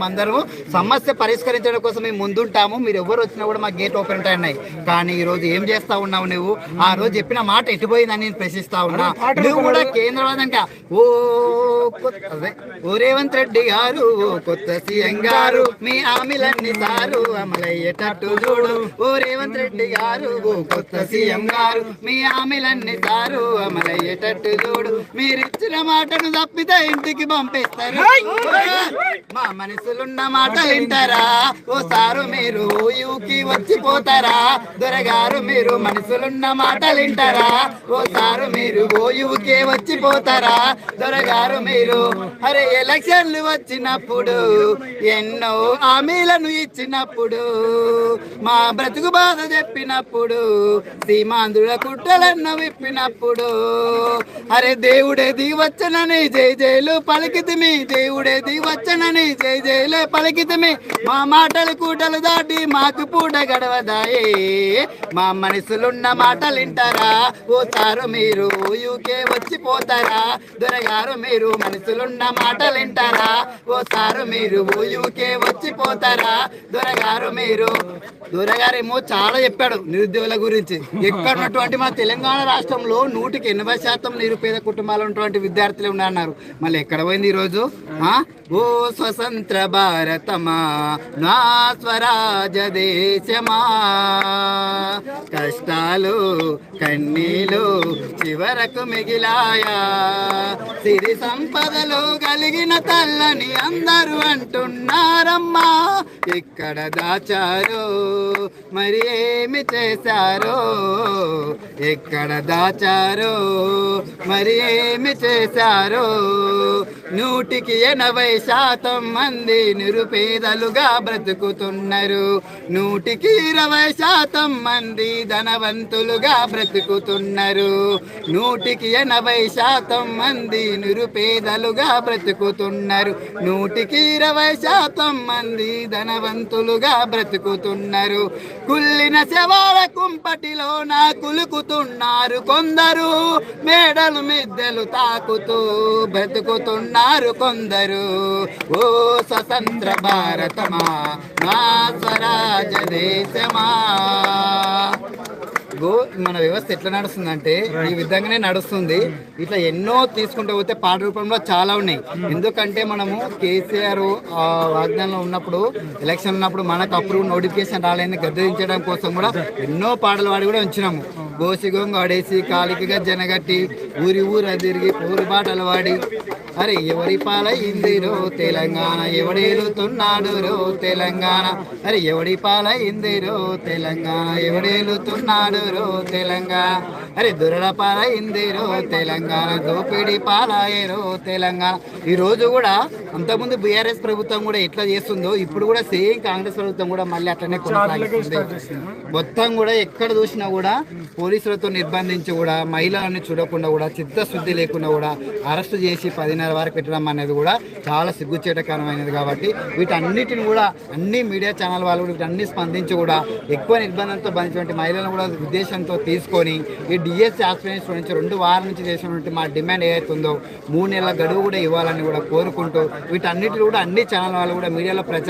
అందరూ సమస్య పరిష్కరించడం కోసం మేము ముందుంటాము. మీరు ఎవరు వచ్చినా కూడా మా గేట్ ఓపెన్ ఉంటాయి కానీ ఈ రోజు ఏం చేస్తా ఉన్నావు నువ్వు? ఆ రోజు చెప్పిన మాట ఎటుపోయిందని నేను ప్రశ్నిస్తా ఉన్నా. నువ్వు కూడా కేంద్రవాదంట ఓ రేవంత్ రెడ్డి గారు కొత్త సీఎం గారు మీ హామీలన్నీ సారు అమలయ్యేటట్టు చూడు. ఓ రేవంత్ రెడ్డి గారు కొత్త సీఎం గారు మీ హామీలన్నీ సారు అమలయ్యేటట్టు చూడు. మీరిచ్చిన మాటను తప్పితే ఇంటికి పంపిస్తారు. మా మనసులున్న మాట వింటారా ఓ సారు మీరు యూకి వచ్చిపోతారా? దొరగారు మీరు మనసులున్న మాటలు వింటారా ఓ సారు మీరు ఓ యూకే వచ్చిపోతారా? దొరగారు మీరు అరే ఎలక్షన్లు వచ్చినప్పుడు ఎన్నో హామీలను ఇచ్చినప్పుడు మా బ్రతుకు బాధ చెప్పినప్పుడు సీమాంధ్రుల కుట్రలన్న విప్పినప్పుడు అరే దేవుడే దిగి వచ్చనని జై జైలు పలికితిమి దేవుడే దిగి వచ్చాననే జై జైలే పలికితమే. మా మాటలు కూటలు దాటి మాకు పూట గడవదాయే. మా మనసులున్న మాటలు వింటారా ఓ మీరు యూకే వచ్చిపోతారా? దొరగారు మీరు మనసులున్న మాటలు వింటారా ఓ మీరు యూకే వచ్చిపోతారా? దొరగారు మీరు దొరగారేమో చాలా చెప్పాడు నిరుద్యోగుల గురించి. ఎక్కడ ఉన్నటువంటి మా తెలంగాణ రాష్ట్రంలో నూటికి ఎనభై శాతం నిరుపేద కుటుంబాలు ఉన్నటువంటి విద్యార్థులు ఉన్నారు మళ్ళీ ఎక్కడ పోయింది ఈరోజు? ఓ స్వతంత్ర భారతమా నా స్వరాజ దేశమా. కష్టాలు కన్నీలు చివరకు మిగిలాయా. సిరి సంపదలు కలిగిన తల్లని అందరూ అంటున్నారమ్మా. ఇక్కడ దాచారో మరి ఏమి చేశారో? ఎక్కడ దాచారో మరి ఏమి చేశారో? నూటికి ఎనభై శాతం మంది నిరుపేదలుగా బ్రతుకుతున్నారు. నూటికి ఇరవై శాతం మంది ధనవంతులుగా బ్రతుకుతున్నారు. నూటికి ఎనభై శాతం మంది నిరుపేదలుగా బ్రతుకుతున్నారు. నూటికి ఇరవై శాతం మంది ధనవంతులుగా బ్రతుకుతున్నారు. కుళ్ళిన శవాల కుంపటిలో నా కులుకుతున్నారు కొందరు. మేడలు మిద్దెలు తాకుతూ బ్రతుకుతున్నారు. కొందరు. ఓ స్వతంత్ర భారతమా నా స్వరాజ దేశమా. గో మన వ్యవస్థ ఎట్లా నడుస్తుందంటే ఈ విధంగానే నడుస్తుంది. ఇట్లా ఎన్నో తీసుకుంటూ పోతే పాట రూపంలో చాలా ఉన్నాయి. ఎందుకంటే మనము కేసీఆర్ ఆ వాగ్దానంలో ఉన్నప్పుడు ఎలక్షన్ ఉన్నప్పుడు మనకు అప్పుడు నోటిఫికేషన్ రాలేదని గద్దెదించడం కోసం కూడా ఎన్నో పాటలు పాడి కూడా ఉంచినాము. గోసి గొంగ ఆడేసి కాలికి గజ్జనగట్టి ఊరి ఊర తిరిగి పూరి పాటలు పాడి అరే ఎవరి పాలైందిరో తెలంగాణ ఎవడేలుతున్నాడురో తెలంగాణ. అరే ఎవడి పాలైందిరో తెలంగాణ ఎవడేలుతున్నాడురో తెలంగాణ. అరే దురడ పాలైందిరో తెలంగాణ దోపిడి పాలాయరో తెలంగాణ. ఈ రోజు కూడా అంతకుముందు బీఆర్ఎస్ ప్రభుత్వం కూడా ఎట్లా చేస్తుందో ఇప్పుడు కూడా సేమ్ కాంగ్రెస్ ప్రభుత్వం కూడా మళ్ళీ అట్లనే కొనసాగిస్తుంది. మొత్తం కూడా ఎక్కడ చూసినా కూడా పోలీసులతో నిర్బంధించి కూడా మహిళలను చూడకుండా కూడా చిత్తశుద్ధి లేకుండా కూడా అరెస్ట్ చేసి పదిన్నర వరకు పెట్టడం అనేది కూడా చాలా సిగ్గుచేటకరమైనది కాబట్టి వీటన్నిటిని కూడా అన్ని మీడియా ఛానల్ వాళ్ళు కూడా వీటన్ని స్పందించి కూడా ఎక్కువ నిర్బంధంతో బంధించినటువంటి మహిళలను కూడా ఉద్దేశంతో తీసుకొని ఈ డిఎస్సి ఆస్పిరెంట్స్ నుంచి రెండు వారాల నుంచి చేసినటువంటి మా డిమాండ్ ఏదైతుందో మూడు నెలల గడువు కూడా ఇవ్వాలని కూడా కోరుకుంటూ వీటన్నిటిని కూడా అన్ని ఛానల్ వాళ్ళు కూడా మీడియాలో ప్రచారం